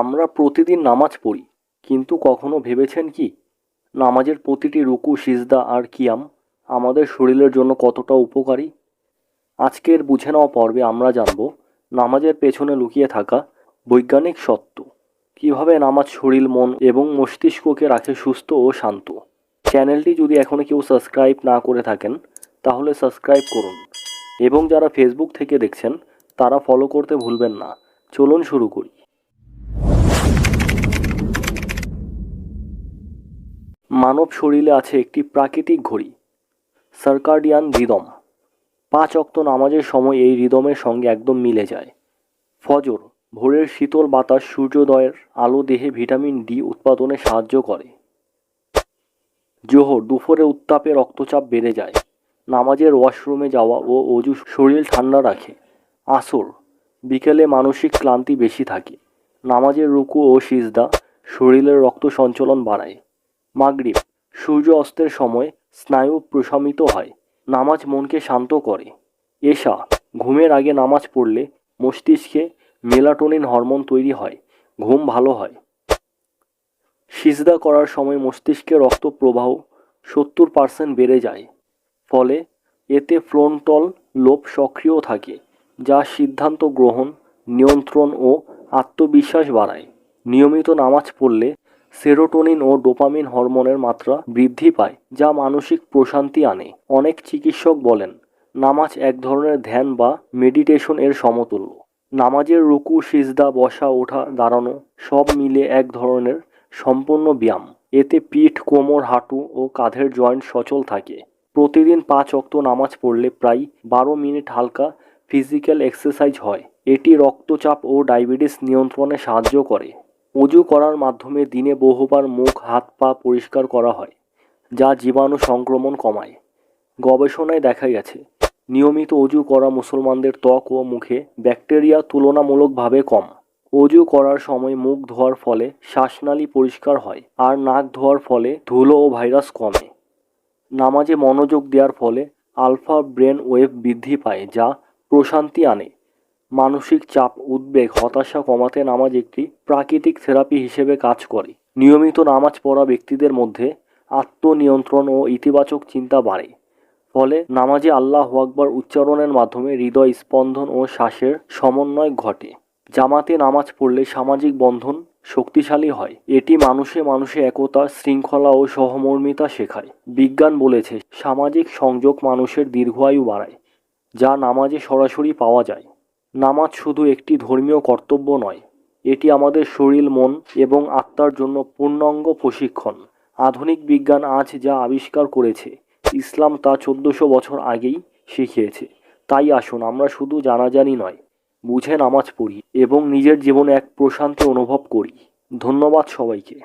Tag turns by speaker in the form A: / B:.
A: আমরা প্রতিদিন নামাজ পড়ি, কিন্তু কখনো ভেবেছেন কি? নামাজের প্রতিটি রুকু, সিজদা আর কিয়াম আমাদের শরীরের জন্য কতটা উপকারী? আজকের বুঝে নেওয়া পর্বে আমরা জানব নামাজের পেছনে লুকিয়ে থাকা বৈজ্ঞানিক সত্য কীভাবে নামাজ শরীর, মন এবং মস্তিষ্ককে রাখে সুস্থ ও শান্ত। চ্যানেলটি যদি এখনও কেউ সাবস্ক্রাইব না করে থাকেন, তাহলে সাবস্ক্রাইব করুন। এবং যারা ফেসবুক থেকে দেখছেন, তারা ফলো করতে ভুলবেন না। চলুন শুরু করি। মানব শরীরে আছে একটি প্রাকৃতিক ঘড়ি, সার্কাডিয়ান রিদম পাঁচ অক্ত নামাজের সময় এই রিদমের সঙ্গে একদম মিলে যায়। ফজর, ভোরের শীতল বাতাস সূর্যোদয়ের আলো দেহে ভিটামিন ডি উৎপাদনে সাহায্য করে। জোহর, দুপুরে উত্তাপে রক্তচাপ বেড়ে যায়। নামাজের ওয়াশরুমে যাওয়া ও অজু শরীর ঠান্ডা রাখে। আসর, বিকেলে মানসিক ক্লান্তি বেশি থাকে। নামাজের রুকু ও সিজদা শরীরের রক্ত সঞ্চালন বাড়ায়। মাগরিব, সূর্য অস্তের সময় স্নায়ু প্রশমিত হয়, নামাজ মনকে শান্ত করে। এশা, ঘুমের আগে নামাজ পড়লে মস্তিষ্কে মেলাটোনিন হরমোন তৈরি হয়, ঘুম ভালো হয়। সিজদা করার সময় মস্তিষ্কে রক্ত প্রবাহ সত্তর পার্সেন্ট বেড়ে যায়, ফলে এতে ফ্রন্টল লোভ সক্রিয় থাকে, যা সিদ্ধান্ত গ্রহণ, নিয়ন্ত্রণ ও আত্মবিশ্বাস বাড়ায়। নিয়মিত নামাজ পড়লে সেরোটোনিন ও ডোপামিন হরমোনের মাত্রা বৃদ্ধি পায়, যা মানসিক প্রশান্তি আনে। অনেক চিকিৎসক বলেন, নামাজ এক ধরনের ধ্যান বা মেডিটেশন এর সমতুল্য। নামাজের রুকু, সিজদা, বসা, ওঠা, দাঁড়ানো, সব মিলে এক ধরনের সম্পূর্ণ ব্যায়াম। এতে পিঠ, কোমর, হাঁটু ও কাঁধের জয়েন্ট সচল থাকে। প্রতিদিন পাঁচ অক্ত নামাজ পড়লে প্রায় বারো মিনিট হালকা ফিজিক্যাল এক্সারসাইজ হয়। এটি রক্তচাপ ও ডায়াবেটিস নিয়ন্ত্রণে সাহায্য করে। অজু করার মাধ্যমে দিনে বহুবার মুখ, হাত, পা পরিষ্কার করা হয়, যা জীবাণু সংক্রমণ কমায়। গবেষণায় দেখা গেছে, নিয়মিত অজু করা মুসলমানদের ত্বক ও মুখে ব্যাকটেরিয়া তুলনামূলকভাবে কম। অজু করার সময় মুখ ধোয়ার ফলে শ্বাসনালী পরিষ্কার হয় আর নাক ধোয়ার ফলে ধুলো ও ভাইরাস কমে। নামাজে মনোযোগ দেওয়ার ফলে আলফা ব্রেন ওয়েভ বৃদ্ধি পায়, যা প্রশান্তি আনে। মানসিক চাপ, উদ্বেগ, হতাশা কমাতে নামাজ একটি প্রাকৃতিক থেরাপি হিসেবে কাজ করে। নিয়মিত নামাজ পড়া ব্যক্তিদের মধ্যে আত্মনিয়ন্ত্রণ ও ইতিবাচক চিন্তা বাড়ে। ফলে নামাজে আল্লাহ আকবর উচ্চারণের মাধ্যমে হৃদয় স্পন্দন ও শ্বাসের সমন্বয় ঘটে। জামাতে নামাজ পড়লে সামাজিক বন্ধন শক্তিশালী হয়। এটি মানুষে মানুষে একতা, শৃঙ্খলা ও সহমর্মিতা শেখায়। বিজ্ঞান বলেছে, সামাজিক সংযোগ মানুষের দীর্ঘায়ু বাড়ায়, যা নামাজে সরাসরি পাওয়া যায়। নামাজ শুধু একটি ধর্মীয় কর্তব্য নয়, এটি আমাদের শরীর, মন এবং আত্মার জন্য পূর্ণাঙ্গ প্রশিক্ষণ। আধুনিক বিজ্ঞান আজ যা আবিষ্কার করেছে, ইসলাম তা চোদ্দশো বছর আগেই শিখিয়েছে। তাই আসুন, আমরা শুধু জানাজানি নয়, বুঝে নামাজ পড়ি এবং নিজের জীবনে এক প্রশান্তি অনুভব করি। ধন্যবাদ সবাইকে।